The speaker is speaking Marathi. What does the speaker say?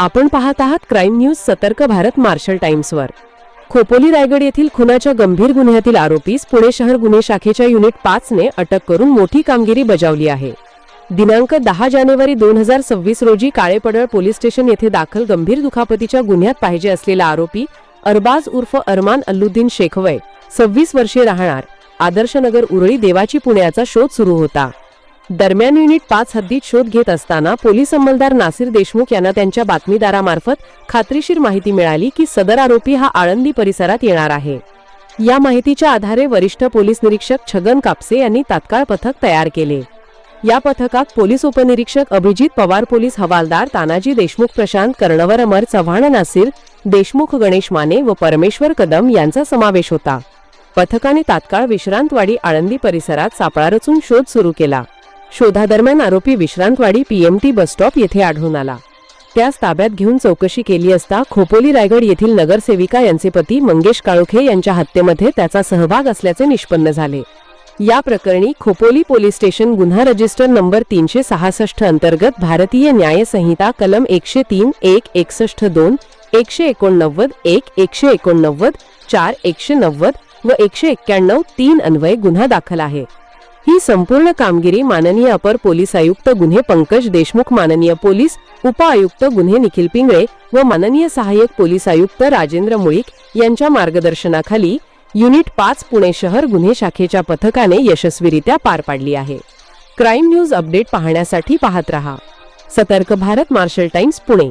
आपण पाहत आहात क्राईम न्यूज सतर्क भारत मार्शल टाइम्सवर. खोपोली रायगड येथील खुनाच्या गंभीर गुन्ह्यातील आरोपीस पुणे शहर गुन्हे शाखेच्या युनिट पाचने अटक करून मोठी कामगिरी बजावली आहे. दिनांक दहा जानेवारी दोन हजार सव्वीस रोजी काळेपडळ पोलीस स्टेशन येथे दाखल गंभीर दुखापतीच्या गुन्ह्यात पाहिजे असलेला आरोपी अरबाज उर्फ अरमान अल्लुद्दीन शेखवय सव्वीस वर्षे राहणार. आदर्शनगर उरळी देवाची पुण्याचा शोध सुरू होता. दरम्यान युनिट पाच हद्दीत शोध घेत असताना पोलीस अंमलदार नासिर देशमुख यांना त्यांच्या बातमीदारामार्फत खात्रीशीर माहिती मिळाली की सदर आरोपी हा आळंदी परिसरात येणार आहे. या माहितीच्या आधारे वरिष्ठ पोलीस निरीक्षक छगन कापसे यांनी तात्काळ पथक तयार केले. या पथकात पोलीस उपनिरीक्षक अभिजित पवार पोलीस हवालदार तानाजी देशमुख प्रशांत कर्णवर अमर चव्हाण नासिर देशमुख गणेश माने व परमेश्वर कदम यांचा समावेश होता. पथकाने तात्काळ विश्रांतवाडी आळंदी परिसरात सापळा रचून शोध सुरू केला. शोधादरम्यान आरोपी विश्रांतवाडी पीएमटी बसस्टॉप येथे आढळून आला. त्यास ताब्यात घेऊन चौकशी केली असता खोपोली रायगड येथील नगरसेविका यांचे पती मंगेश काळोखे यांच्या हत्येमध्ये त्याचा सहभाग असल्याचे निष्पन्न झाले. या प्रकरणी खोपोली पोलीस स्टेशन गुन्हा रजिस्टर नंबर तीनशे सहासष्ट अंतर्गत भारतीय न्याय संहिता कलम एकशे तीन एक एकसष्ट दोन एकशे एकोणनव्वद एक एकशे एकोणनव्वद चार एकशे नव्वद व एकशे एक्क्याण्णव तीन अन्वये गुन्हा दाखल आहे. ही संपूर्ण कामगिरी माननीय अपर पोलीस आयुक्त गुन्हे पंकज देशमुख माननीय पोलीस उपआयुक्त गुन्हे निखिल पिंगळे व माननीय सहाय्यक पोलीस आयुक्त राजेंद्र मुळीक यांच्या मार्गदर्शनाखाली युनिट पाच पुणे शहर गुन्हे शाखेच्या पथकाने यशस्वीरित्या पार पाडली आहे. क्राईम न्यूज अपडेट पाहण्यासाठी पाहत रहा. सतर्क भारत मार्शल टाइम्स पुणे.